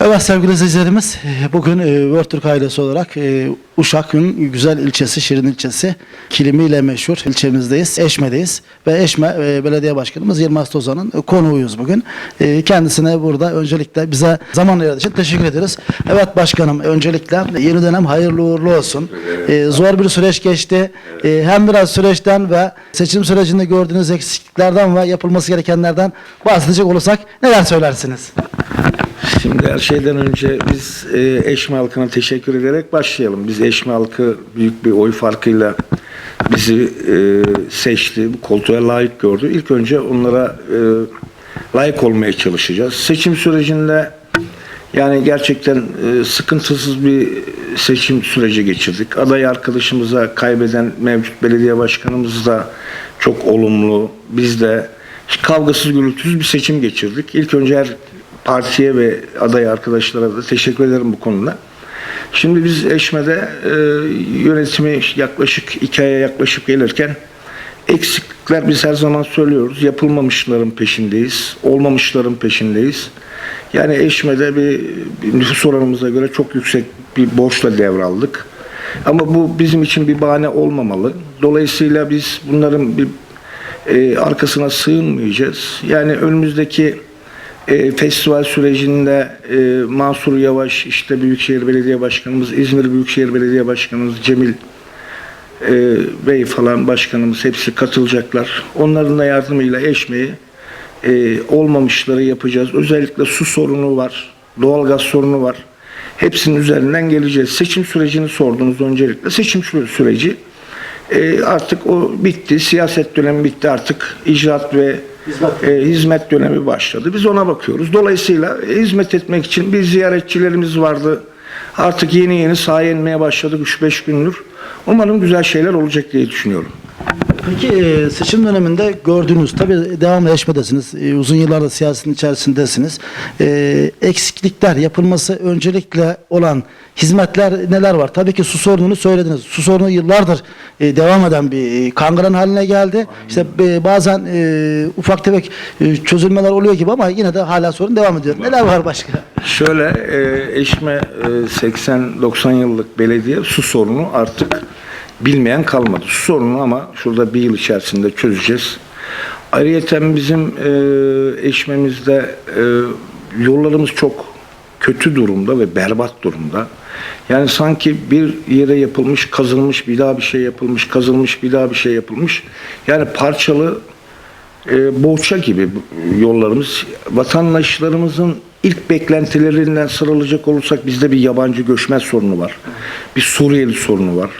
Evet sevgili izleyicilerimiz e, bugün e, World Türk ailesi olarak e, Uşak'ın güzel ilçesi, Şirin ilçesi kilimiyle meşhur ilçemizdeyiz. Eşme'deyiz ve Eşme Belediye Başkanımız Yılmaz Tozan'ın konuğuyuz bugün. Kendisine burada öncelikle bize zaman ayırdığı için teşekkür ederiz. Evet başkanım öncelikle yeni dönem hayırlı uğurlu olsun. Zor bir süreç geçti. Hem biraz süreçten ve seçim sürecinde gördüğünüz eksikliklerden ve yapılması gerekenlerden bahsedecek olursak neler söylersiniz? Şimdi her şeyden önce biz e, Eşme halkına teşekkür ederek başlayalım. Biz Eşme halkı büyük bir oy farkıyla bizi e, seçti, bu koltuğa layık gördü. İlk önce onlara e, layık olmaya çalışacağız. Seçim sürecinde yani gerçekten e, sıkıntısız bir seçim süreci geçirdik. Aday arkadaşımıza kaybeden mevcut belediye başkanımız da çok olumlu. Biz de kavgasız gürültüsüz bir seçim geçirdik. İlk önce her partiye ve aday arkadaşlara da teşekkür ederim bu konuda. Şimdi biz Eşme'de e, yönetimi yaklaşık iki aya yaklaşıp gelirken eksiklikler biz her zaman söylüyoruz. Yapılmamışların peşindeyiz. Olmamışların peşindeyiz. Yani Eşme'de bir, bir nüfus oranımıza göre çok yüksek bir borçla devraldık. Ama bu bizim için bir bahane olmamalı. Dolayısıyla biz bunların bir e, arkasına sığınmayacağız. Yani önümüzdeki e, festival sürecinde e, Mansur Yavaş, işte Büyükşehir Belediye Başkanımız, İzmir Büyükşehir Belediye Başkanımız Cemil e, Bey falan başkanımız hepsi katılacaklar. Onların da yardımıyla eşmeyi e, olmamışları yapacağız. Özellikle su sorunu var, doğalgaz sorunu var. Hepsinin üzerinden geleceğiz. Seçim sürecini sordunuz öncelikle. Seçim sü- süreci e, artık o bitti. Siyaset dönemi bitti. Artık icraat ve Hizmet. e, hizmet dönemi başladı. Biz ona bakıyoruz. Dolayısıyla e, hizmet etmek için bir ziyaretçilerimiz vardı. Artık yeni yeni sahaya inmeye başladık 3-5 gündür. Umarım güzel şeyler olacak diye düşünüyorum. Peki e, seçim döneminde gördüğünüz, tabii devamlı eşmedesiniz, e, uzun yıllardır siyasetin içerisindesiniz. E, eksiklikler, yapılması öncelikle olan hizmetler neler var? Tabii ki su sorununu söylediniz. Su sorunu yıllardır e, devam eden bir e, kangren haline geldi. İşte bazen ufak tefek çözülmeler oluyor gibi ama yine de hala sorun devam ediyor. Neler var başka? Şöyle Eşme e, 80-90 yıllık belediye su sorunu artık bilmeyen kalmadı. Sorunu ama şurada bir yıl içerisinde çözeceğiz. Ayrıca bizim e, Eşme'mizde e, yollarımız çok kötü durumda ve berbat durumda. Yani sanki bir yere yapılmış, kazılmış, bir daha bir şey yapılmış, kazılmış, bir daha bir şey yapılmış. Yani parçalı e, boğça gibi yollarımız vatandaşlarımızın ilk beklentilerinden sıralayacak olursak bizde bir yabancı göçmen sorunu var. Bir Suriyeli sorunu var.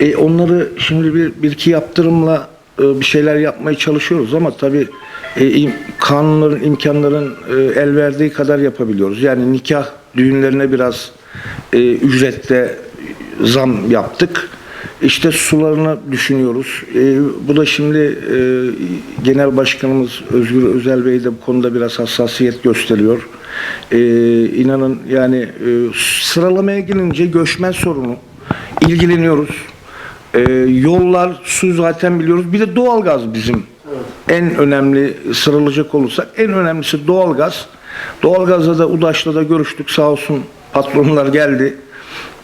E, onları şimdi bir, bir iki yaptırımla e, bir şeyler yapmaya çalışıyoruz ama tabii e, im- kanunların, imkanların e, el verdiği kadar yapabiliyoruz. Yani nikah düğünlerine biraz e, ücrette zam yaptık. İşte sularını düşünüyoruz. E, bu da şimdi e, Genel Başkanımız Özgür Özel Bey de bu konuda biraz hassasiyet gösteriyor. E, inanın yani e, sıralamaya gelince göçmen sorunu ilgileniyoruz. E, yollar, su zaten biliyoruz. Bir de doğalgaz bizim en önemli sıralayacak olursak en önemlisi doğalgaz. Doğalgazda da UDAŞ'la da görüştük sağ olsun patronlar geldi.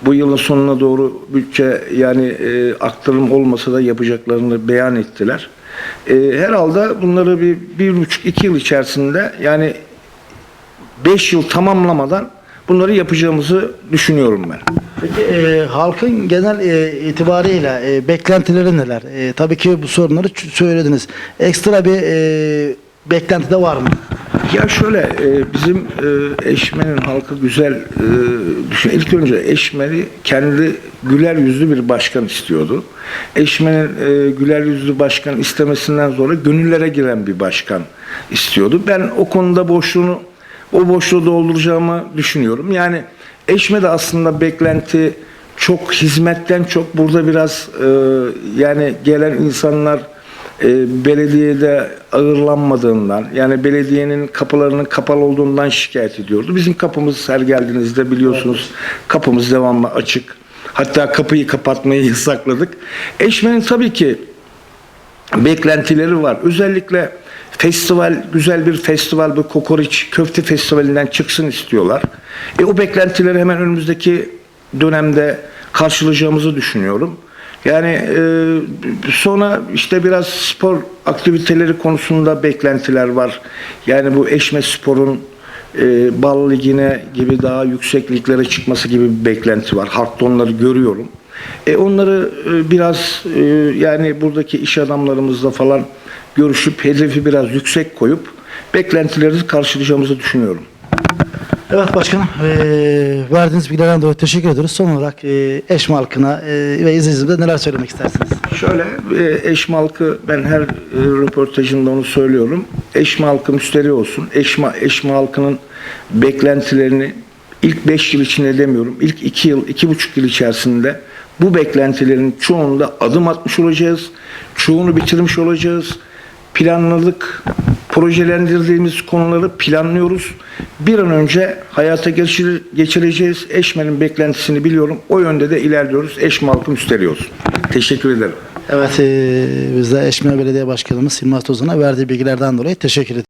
Bu yılın sonuna doğru bütçe yani e, aktarım olmasa da yapacaklarını beyan ettiler. E, herhalde bunları bir, bir buçuk iki yıl içerisinde yani beş yıl tamamlamadan bunları yapacağımızı düşünüyorum ben. Peki e, halkın genel e, itibariyle e, beklentileri neler? E, tabii ki bu sorunları söylediniz. Ekstra bir e, beklenti de var mı? Ya şöyle e, bizim e, Eşme'nin halkı güzel e, düşün. İlk önce Eşme'ni kendi güler yüzlü bir başkan istiyordu. Eşme'nin e, güler yüzlü başkan istemesinden sonra gönüllere giren bir başkan istiyordu. Ben o konuda boşluğunu o boşluğu dolduracağımı düşünüyorum. Yani Eşme'de aslında beklenti çok hizmetten çok burada biraz e, yani gelen insanlar e, belediyede ağırlanmadığından yani belediyenin kapılarının kapalı olduğundan şikayet ediyordu. Bizim kapımız her geldiğinizde biliyorsunuz kapımız devamlı açık. Hatta kapıyı kapatmayı yasakladık. Eşme'nin tabii ki beklentileri var. Özellikle festival, güzel bir festival, bir kokoreç, köfte festivalinden çıksın istiyorlar. E, o beklentileri hemen önümüzdeki dönemde karşılayacağımızı düşünüyorum. Yani e, sonra işte biraz spor aktiviteleri konusunda beklentiler var. Yani bu eşme sporun e, bal ligine gibi daha yüksek liglere çıkması gibi bir beklenti var. Halkta onları görüyorum. E, onları e, biraz e, yani buradaki iş adamlarımızla falan görüşüp hedefi biraz yüksek koyup beklentileri karşılayacağımızı düşünüyorum. Evet başkanım, e, verdiğiniz bilgilerden dolayı teşekkür ediyoruz. Son olarak e, halkına e, ve izleyicilerimize neler söylemek istersiniz? Şöyle e, halkı ben her e, röportajımda onu söylüyorum. Eşme halkı müşteri olsun. Eşme, eşme halkının beklentilerini ilk 5 yıl içinde demiyorum. ilk 2 yıl, 2,5 yıl içerisinde bu beklentilerin çoğunda adım atmış olacağız. Çoğunu bitirmiş olacağız. Planladık, projelendirdiğimiz konuları planlıyoruz. Bir an önce hayata geçir- geçireceğiz. Eşme'nin beklentisini biliyorum. O yönde de ilerliyoruz. Eşme halkı müşteri olsun. Teşekkür ederim. Evet, e, biz de Eşme Belediye Başkanımız Yılmaz Tozan'a verdiği bilgilerden dolayı teşekkür ediyoruz.